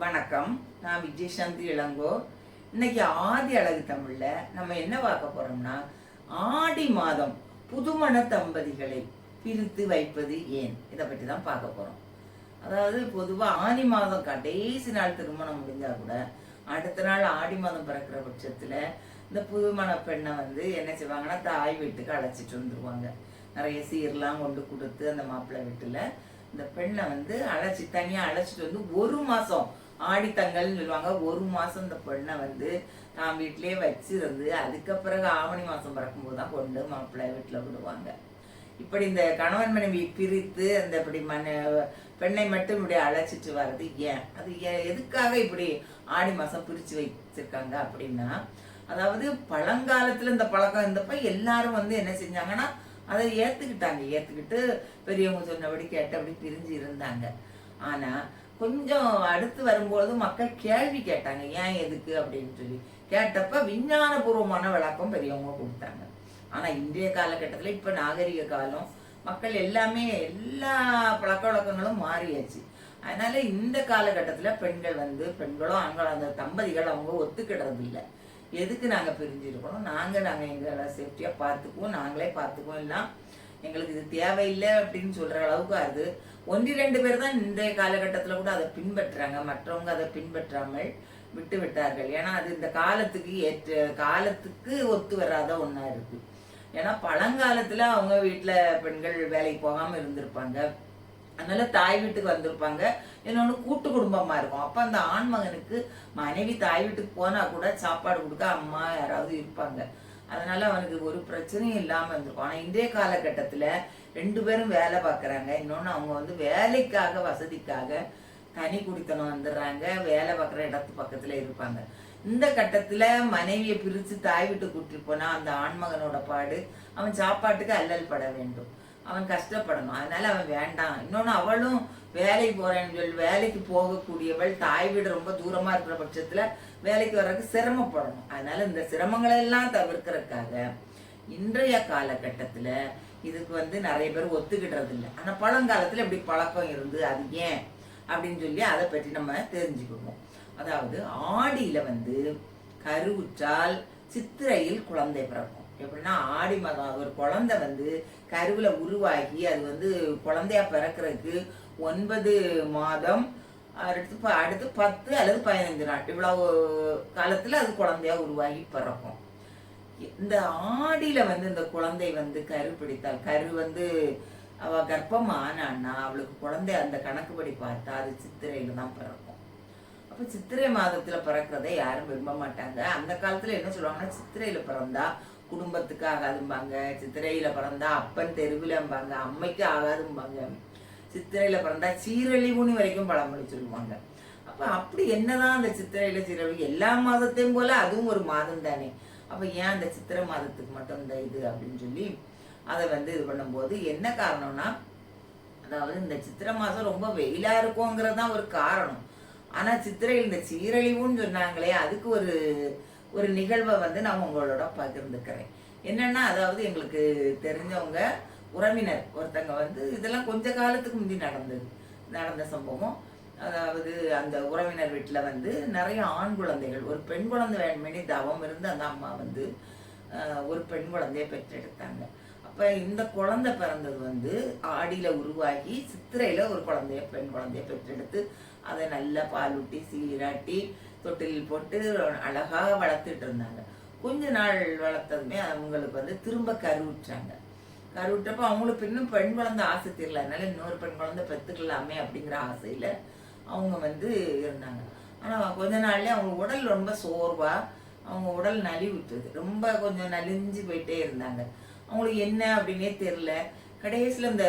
வணக்கம். நான் விஜயசாந்தி இளங்கோ. இன்னைக்கு ஆதி அழகு தமிழில் நம்ம என்ன பார்க்க போறோம்னா ஆடி மாதம் புதுமண தம்பதிகளை பிரித்து வைப்பது ஏன்? இதை பற்றி தான் பார்க்க போறோம். அதாவது பொதுவாக ஆனி மாதம் கடைசி நாள் திருமணம் முடிஞ்சா கூட அடுத்த நாள் ஆடி மாதம் பிறக்கிற பட்சத்தில் இந்த புதுமண பெண்ணை வந்து என்ன செய்வாங்கன்னா தாய் வீட்டுக்கு அழைச்சிட்டு வந்துருவாங்க. நிறைய சீர்லாம் கொண்டு கொடுத்து அந்த மாப்பிள்ளை வீட்டில் இந்த பெண்ணை வந்து அழைச்சி தனியாக அழைச்சிட்டு வந்து ஒரு மாதம் ஆடித்தங்கல்னு சொல்லுவாங்க. ஒரு மாதம் இந்த பெண்ணை வந்து நான் வீட்டிலே வச்சிருந்து அதுக்கு பிறகு ஆவணி மாதம் பிறக்கும்போது தான் கொண்டு மாப்பிள்ளை வீட்டில் விடுவாங்க. இப்படி இந்த கணவன் மனைவி பிரித்து அந்த இப்படி மன பெண்ணை மட்டும் இப்படி அழைச்சிட்டு வர்றது ஏன்? அது ஏ- எதுக்காக இப்படி ஆடி மாதம் பிரித்து வச்சிருக்காங்க அப்படின்னா அதாவது பழங்காலத்தில் இந்த பழக்கம் இருந்தப்ப எல்லாரும் வந்து என்ன செஞ்சாங்கன்னா அதை ஏற்றுக்கிட்டாங்க ஏற்றுக்கிட்டு பெரியவங்க சொன்னபடி கேட்டபடி பிரிஞ்சு இருந்தாங்க. ஆனால் கொஞ்சம் அடுத்து வரும்போது மக்கள் கேள்வி கேட்டாங்க ஏன் எதுக்கு? அப்படின்னு சொல்லி. கேட்டப்ப விஞ்ஞானபூர்வமான விளக்கம் பெரியவங்க கொடுத்தாங்க. ஆனா இன்றைய காலகட்டத்துல இப்ப நாகரிக காலம் மக்கள் எல்லாமே எல்லா பழக்க வழக்கங்களும் மாறியாச்சு. அதனால இந்த காலகட்டத்துல பெண்கள் வந்து பெண்களும் ஆண்களும் அந்த தம்பதிகள் அவங்க ஒத்துக்கிடுறது இல்லை. எதுக்கு நாங்க பிரிஞ்சிருக்கணும்? நாங்க நாங்க எங்களை சேஃப்டியா பார்த்துக்குவோம் நாங்களே பார்த்துக்குவோம். எல்லாம் எங்களுக்கு இது தேவையில்லை அப்படின்னு சொல்கிற அளவுக்கு அது ஒன்று ரெண்டு பேர் தான் இன்றைய காலகட்டத்தில் கூட அதை பின்பற்றுறாங்க. மற்றவங்க அதை பின்பற்றாமல் விட்டு விட்டார்கள். ஏன்னா அது இந்த காலத்துக்கு ஏற்ற காலத்துக்கு ஒத்து வராத ஒன்றா இருக்குது ஏன்னா பழங்காலத்தில் அவங்க வீட்டில் பெண்கள் வேலைக்கு போகாம இருந்திருப்பாங்க. அதனால தாய் வீட்டுக்கு வந்திருப்பாங்க. இன்னொன்று கூட்டு குடும்பமாக இருக்கும். அப்போ அந்த ஆண் மகனுக்கு மனைவி தாய் வீட்டுக்கு போனால் கூட சாப்பாடு கொடுக்க அம்மா யாராவது இருப்பாங்க. அதனால அவனுக்கு ஒரு பிரச்சனையும் இல்லாமல் இருந்திருக்கும். ஆனால் இன்றைய காலகட்டத்தில் ரெண்டு பேரும் வேலை பார்க்குறாங்க. இன்னொன்று அவங்க வந்து வேலைக்காக வசதிக்காக தனி குடித்தனம் வந்துடுறாங்க. வேலை பார்க்குற இடத்து பக்கத்தில் இருப்பாங்க. இந்த கட்டத்தில் மனைவியை பிரித்து தாய் விட்டு கூட்டிட்டு போனால் அந்த ஆண்மகனோட பாடு அவன் சாப்பாட்டுக்கு அல்லல் பட வேண்டும். அவன் கஷ்டப்படணும். அதனால அவன் வேண்டாம். இன்னொன்று அவளும் வேலைக்கு போறேன்னு சொல்லி வேலைக்கு போகக்கூடியவள் தாய் வீடு ரொம்ப தூரமா இருக்கிற பட்சத்துல வேலைக்கு வர்றதுக்கு சிரமப்படணும். அதனால இந்த சிரமங்களை எல்லாம் தவிர்க்கறதுக்காக இன்றைய காலகட்டத்துல இதுக்கு வந்து நிறைய பேர் ஒத்துக்கிடுறது இல்லை ஆனா பழங்காலத்துல இப்படி பழக்கம் இருந்து அது ஏன் அப்படின்னு சொல்லி அதை பற்றி நம்ம தெரிஞ்சுக்குவோம் அதாவது ஆடியில வந்து கருவுற்றால் சித்திரையில் குழந்தை பிறக்கும். எப்படின்னா ஆடி மாதம் ஒரு குழந்தை வந்து கருவில் உருவாகி அது வந்து குழந்தையா பிறக்கிறதுக்கு ஒன்பது மாதம் அடுத்து ப- அடுத்து பத்து அல்லது பதினைந்து நாள். இவ்வளவு காலத்தில் அது குழந்தையா உருவாகி பிறக்கும். இந்த ஆடியில் வந்து இந்த குழந்தை வந்து கரு பிடித்தால் கரு வந்து அவள் கர்ப்பம் ஆனான்னா அவளுக்கு குழந்தை அந்த கணக்குப்படி பார்த்தா அது சித்திரையில் தான் பிறக்கும். அப்போ சித்திரை மாதத்தில் பிறக்கிறத யாரும் விரும்ப மாட்டாங்க. அந்த காலத்தில் என்ன சொல்லுவாங்கன்னா சித்திரையில் பிறந்தா குடும்பத்துக்கு ஆகாதும்பாங்க சித்திரையில பிறந்தா அப்பன் தெருவிலம்பாங்க அம்மைக்கு ஆகாதும்பாங்க. சித்திரையில பிறந்தா சீரழிவுன்னு வரைக்கும் பழமொழி சொல்லுவாங்க அப்ப அப்படி என்னதான் அந்த சித்திரையில சீரழிவு எல்லா மாதத்தையும் போல அதுவும் ஒரு மாதம் தானே. அப்ப ஏன் அந்த சித்திரை மாதத்துக்கு மட்டும் இந்த இது அப்படின்னு சொல்லி அதை வந்து இது பண்ணும்போது என்ன காரணம்னா அதாவது இந்த சித்திரை மாதம் ரொம்ப வெயிலா இருக்குங்கிறது தான் ஒரு காரணம். ஆனா சித்திரையில் இந்த சீரழிவுன்னு சொன்னாங்களே அதுக்கு ஒரு ஒரு நிகழ்வை வந்து நான் உங்களோட பகிர்ந்துக்கிறேன். என்னன்னா அதாவது எங்களுக்கு தெரிஞ்சவங்க உறவினர் ஒருத்தங்க வந்து இதெல்லாம் கொஞ்ச காலத்துக்கு முந்தி நடந்தது நடந்த சம்பவம். அதாவது அந்த உறவினர் வீட்டில் வந்து நிறைய ஆண் குழந்தைகள் ஒரு பெண் குழந்தை வேணுமேனி தவம் இருந்து அந்த அம்மா வந்து ஒரு பெண் குழந்தைய பெற்றெடுத்தாங்க. அப்போ இந்த குழந்தை பிறந்தது வந்து ஆடியில் உருவாகி சித்திரையில் ஒரு குழந்தைய பெண் குழந்தைய பெற்றெடுத்து அதை நல்லா பாலூட்டி சீராட்டி தொட்டிலில் போட்டு அழகாக வளர்த்துட்டு இருந்தாங்க கொஞ்ச நாள் வளர்த்ததுமே அவங்களுக்கு வந்து திரும்ப கருவுற்றாங்க. கருவிட்டப்போ அவங்களுக்கு இன்னும் பெண் குழந்தை ஆசை தெரியல. அதனால இன்னொரு பெண் குழந்தை பெற்றுக்கலாமே அப்படிங்கிற ஆசையில் அவங்க வந்து இருந்தாங்க. ஆனால் கொஞ்ச நாள்லேயே அவங்க உடல் ரொம்ப சோர்வாக அவங்க உடல் நலிவுட்டுது ரொம்ப கொஞ்சம் நலிஞ்சு போயிட்டே இருந்தாங்க. அவங்களுக்கு என்ன அப்படின்னே தெரில கடைசியில் இந்த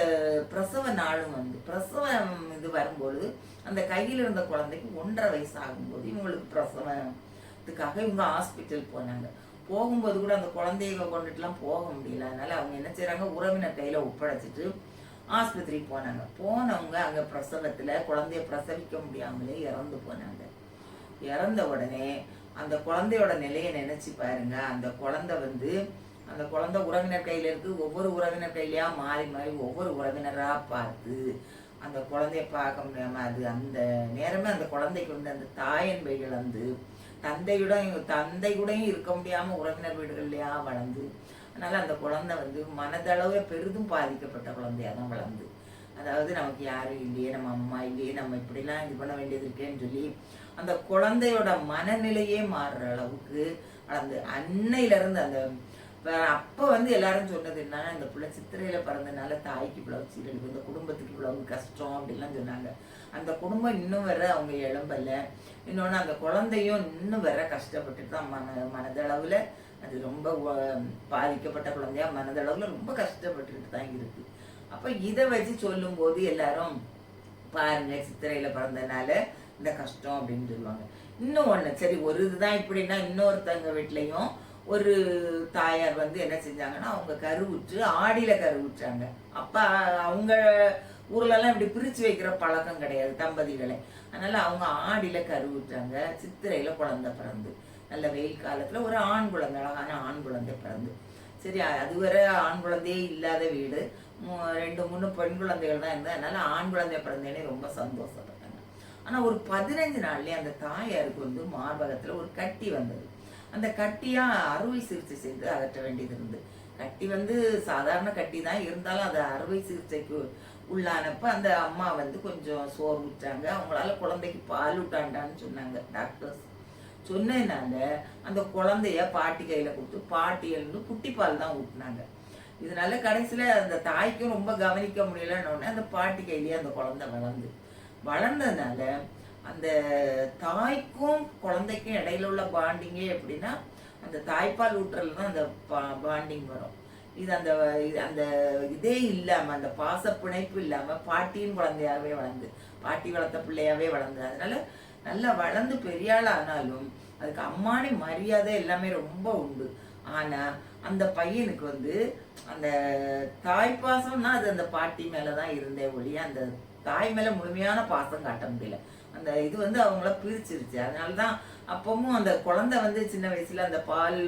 பிரசவ நாளும் வந்து பிரசவம் இது வரும்போது அந்த கையில் இருந்த குழந்தைக்கு ஒன்றரை வயசு ஆகும்போது இவங்களுக்கு பிரசவத்துக்காக இவங்க ஹாஸ்பிட்டல் போனாங்க. போகும்போது கூட அந்த குழந்தைய கொண்டுட்டுலாம் போக முடியல. அதனால அவங்க என்ன செய்கிறாங்க உறவினர் கையில் ஒப்படைச்சிட்டு ஆஸ்பத்திரிக்கு போனாங்க. போனவங்க அங்கே பிரசவத்தில் குழந்தைய பிரசவிக்க முடியாமலே இறந்து போனாங்க. இறந்த உடனே அந்த குழந்தையோட நிலையை நினச்சி பாருங்க. அந்த குழந்தை வந்து அந்த குழந்தை உறவினர் கையில் இருக்கு. ஒவ்வொரு உறவினர் கையிலயா மாறி மாறி ஒவ்வொரு உறவினராக பார்த்து அந்த குழந்தைய பார்க்க முடியாம அது அந்த நேரமே அந்த குழந்தைக்கு வந்து அந்த தாயன் போய் இழந்து தந்தையுடன் தந்தை கூடயும் இருக்க முடியாம உறவினர் வீடுகள்லையா வளர்ந்து அதனால அந்த குழந்தை வந்து மனதளவுல பெரிதும் பாதிக்கப்பட்ட குழந்தையா தான் வளர்ந்து. அதாவது நமக்கு யாரும் இல்லையே நம்ம அம்மா இல்லையே நம்ம இப்படிலாம் இது பண்ண வேண்டியது இருக்கேன்னு சொல்லி அந்த குழந்தையோட மனநிலையே மாறுற அளவுக்கு வளர்ந்து அன்னையிலேருந்து அந்த அப்போ வந்து எல்லாரும் சொன்னது என்னன்னா இந்த பிள்ளை சித்திரையில பிறந்தனால தாய்க்கு இவ்வளவு சீரழிவு இந்த குடும்பத்துக்கு இவ்வளவு கஷ்டம் அப்படிலாம் சொன்னாங்க. அந்த குடும்பம் இன்னும் வர அவங்க எழும்பல இன்னொன்று அந்த குழந்தையும் இன்னும் வர கஷ்டப்பட்டுட்டு தான் மன மனதளவில் அது ரொம்ப பாதிக்கப்பட்ட குழந்தையா மனதளவில் ரொம்ப கஷ்டப்பட்டுட்டு தான் இருக்கு. அப்போ இதை வச்சு சொல்லும்போது எல்லாரும் பாருங்க சித்திரையில பிறந்தனால இந்த கஷ்டம் அப்படின்னு சொல்லுவாங்க. இன்னும் ஒன்று சரி ஒரு இதுதான் இப்படின்னா இன்னொருத்தவங்க வீட்லையும் ஒரு தாயார் வந்து என்ன செஞ்சாங்கன்னா அவங்க கருவுற்று ஆடியில் கருவுற்றாங்க அப்போ அவங்க ஊர்லலாம் இப்படி பிரித்து வைக்கிற பழக்கம் கிடையாது தம்பதிகளை. அதனால் அவங்க ஆடியில் கருவுற்றாங்க சித்திரையில் குழந்தை பிறந்து. நல்ல வெயில் காலத்தில் ஒரு ஆண் குழந்தை அழகான ஆண் குழந்தை பிறந்து. சரி அதுவரை ஆண் குழந்தையே இல்லாத வீடு. ரெண்டு மூணு பெண் குழந்தைகள் தான் இருந்தது. அதனால் ஆண் குழந்தை பிறந்தேனே ரொம்ப சந்தோஷப்பட்டாங்க. ஆனால் ஒரு பதினஞ்சு நாள்லேயே அந்த தாயாருக்கு வந்து மார்பகத்தில் ஒரு கட்டி வந்தது. அந்த கட்டியாக அறுவை சிகிச்சை செய்து அகற்ற வேண்டியது இருந்து கட்டி வந்து சாதாரண கட்டி தான். இருந்தாலும் அது அறுவை சிகிச்சைக்கு உள்ளானப்ப அந்த அம்மா வந்து கொஞ்சம் சோர்வுட்டாங்க அவங்களால குழந்தைக்கு பால் விட்டாண்டான்னு சொன்னாங்க டாக்டர்ஸ். சொன்னதுனால அந்த குழந்தைய பாட்டி கையில் கொடுத்து பாட்டி எழுந்து குட்டி பால் தான் ஊட்டினாங்க. இதனால கடைசியில் அந்த தாய்க்கும் ரொம்ப கவனிக்க முடியலன்னு அந்த பாட்டி கையிலேயே அந்த குழந்தை வளர்ந்து. வளர்ந்ததுனால அந்த தாய்க்கும் குழந்தைக்கும் இடையில உள்ள பாண்டிங்கே எப்படின்னா அந்த தாய்ப்பால் ஊட்டுறதுல தான் அந்த பாண்டிங் வரும். இது அந்த இது அந்த இதே இல்லாமல் அந்த பாச பிணைப்பு இல்லாமல் பாட்டியின் குழந்தையாகவே வளர்ந்து பாட்டி வளர்த்த பிள்ளையாகவே வளர்ந்து. அதனால நல்லா வளர்ந்து பெரியாள் ஆனாலும் அதுக்கு அம்மானி மரியாதை எல்லாமே ரொம்ப உண்டு. ஆனால் அந்த பையனுக்கு வந்து அந்த தாய் பாசம்னா அது அந்த பாட்டி மேலே தான் இருந்தே ஒழிய அந்த தாய் மேலே முழுமையான பாசம் காட்ட முடியல. அந்த இது வந்து அவங்கள பிரிச்சிருச்சு. அதனாலதான் அப்பவும் அந்த குழந்தை வந்து சின்ன வயசுல அந்த பால்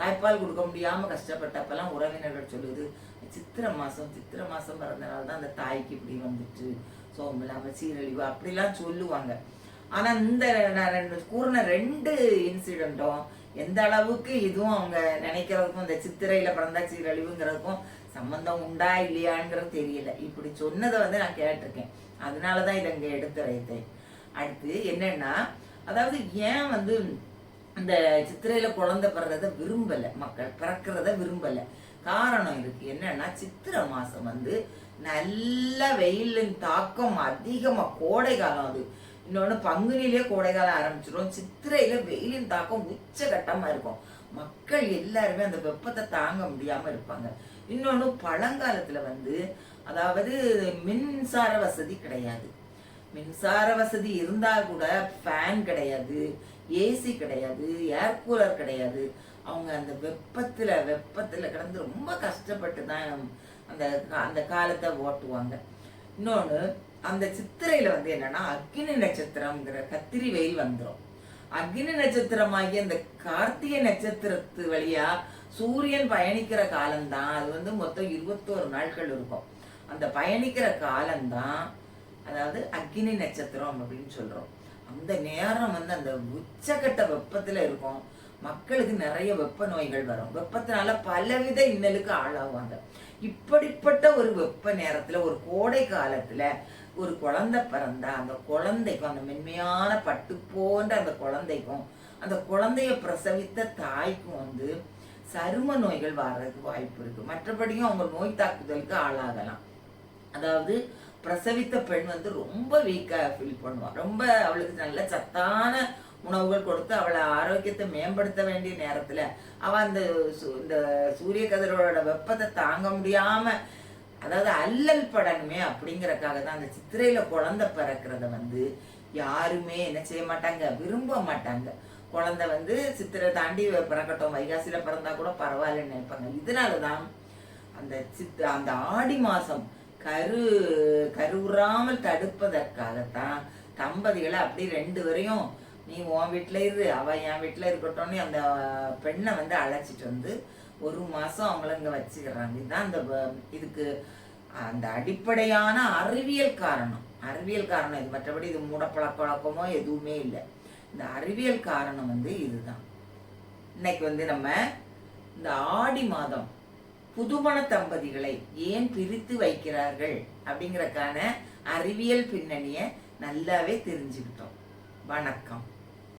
தாய்ப்பால் கொடுக்க முடியாம கஷ்டப்பட்டப்பெல்லாம் உறவினர்கள் சொல்லுது சித்திரை மாசம் சித்திரை மாசம் பிறந்தனால தான் அந்த தாய்க்கு இப்படி வந்துட்டு சோம்பு இல்லாம சீரழிவு அப்படிலாம் சொல்லுவாங்க. ஆனா இந்த நான் ரெண்டு கூறின ரெண்டு இன்சிடென்ட்டும் எந்த அளவுக்கு இதுவும் அவங்க நினைக்கிறதுக்கும் இந்த சித்திரையில பிறந்தா சீரழிவுங்கிறதுக்கும் சம்பந்தம் உண்டா இல்லையாங்கிறது தெரியல. இப்படி சொன்னதை வந்து நான் கேட்டிருக்கேன். அதனாலதான் இதை இங்க எடுத்துரைத்தேன் அடுத்து என்னன்னா அதாவது ஏன் வந்து இந்த சித்திரையில குழந்தை பிறறத விரும்பலை மக்கள் பிறக்கிறத விரும்பலை? காரணம் இருக்கு. என்னன்னா சித்திரை மாசம் வந்து நல்ல வெயிலின் தாக்கம் அதிகமா கோடை காலம் அது. இன்னொன்று பங்குனிலேயே கோடை காலம் ஆரம்பிச்சிடும் சித்திரையில வெயிலின் தாக்கம் உச்சகட்டமா இருக்கும். மக்கள் எல்லாருமே அந்த வெப்பத்தை தாங்க முடியாம இருப்பாங்க. இன்னொன்று பழங்காலத்துல வந்து அதாவது மின்சார வசதி கிடையாது. மின்சார வசதி இருந்தா கூட ஃபேன் கிடையாது ஏசி கிடையாது ஏர் கூலர் கிடையாது. அவங்க அந்த வெப்பத்தில் வெப்பத்தில் கிடந்து ரொம்ப கஷ்டப்பட்டு தான் அந்த அந்த காலத்தை ஓட்டுவாங்க. இன்னொன்று அந்த சித்திரையில் வந்து என்னன்னா அக்னி நட்சத்திரம்ங்கிற கத்திரி வெயில் வந்துடும் அக்னி நட்சத்திரமாகிய அந்த கார்த்திகை நட்சத்திரத்து வழியாக சூரியன் பயணிக்கிற காலம்தான். அது வந்து மொத்தம் இருபத்தோரு நாட்கள் இருக்கும். அந்த பயணிக்கிற காலம்தான் அதாவது அக்னி நட்சத்திரம் அப்படின்னு சொல்கிறோம் அந்த நேரம் வந்து அந்த உச்சக்கட்ட வெப்பத்தில் இருக்கும். மக்களுக்கு நிறைய வெப்ப நோய்கள் வரும். வெப்பத்தினால பலவித இன்னலுக்கு ஆளாகுவாங்க இப்படிப்பட்ட ஒரு வெப்ப நேரத்தில் ஒரு கோடை காலத்தில் ஒரு குழந்தை பிறந்தா அந்த குழந்தைக்கும் அந்த மென்மையான பட்டு போன்ற அந்த குழந்தைக்கும் அந்த குழந்தைய பிரசவித்த தாய்க்கும் வந்து சரும நோய்கள் வர்றதுக்கு வாய்ப்பு இருக்கு. மற்றபடியும் அவங்க நோய் தாக்குதலுக்கு ஆளாகலாம். அதாவது பிரசவித்த பெண் வந்து ரொம்ப வீக்காக ஃபீல் பண்ணுவான் ரொம்ப அவளுக்கு நல்ல சத்தான உணவுகள் கொடுத்து அவளை ஆரோக்கியத்தை மேம்படுத்த வேண்டிய நேரத்தில் அவள் அந்த சு- இந்த சூரிய கதிரோட வெப்பத்தை தாங்க முடியாமல் அதாவது அல்லல் படணுமே அப்படிங்கிறக்காக தான் அந்த சித்திரையில் குழந்தை பிறக்கிறத வந்து யாருமே என்ன செய்ய மாட்டாங்க விரும்ப மாட்டாங்க. குழந்தை வந்து சித்திரை தாண்டி பிறக்கட்டும் வைகாசியில் பிறந்தா கூட பரவாயில்லன்னு நினைப்பாங்க. இதனால தான் அந்த சித் அந்த ஆடி மாதம் கரு கருவுறாமல் தடுப்பதற்காகத்தான் தம்பதிகளை அப்படி ரெண்டு வரையும் நீ உன் வீட்டில் இரு அவள் என் வீட்டில் இருக்கட்டும்னு அந்த பெண்ணை வந்து அழைச்சிட்டு வந்து ஒரு மாதம் அவங்கள இங்கே வச்சுக்கிறாங்க. இதுதான் அந்த இதுக்கு அந்த அடிப்படையான அறிவியல் காரணம். அறிவியல் காரணம் இது. மற்றபடி இது மூடப்பழக்க வழக்கமோ எதுவுமே இல்லை. இந்த அறிவியல் காரணம் வந்து இதுதான். இன்னைக்கு வந்து நம்ம இந்த ஆடி மாதம் புதுமண தம்பதிகளை ஏன் பிரித்து வைக்கிறார்கள் அப்படிங்கிறக்கான அறிவியல் பின்னணியை நல்லாவே தெரிஞ்சுக்கிட்டோம். வணக்கம்.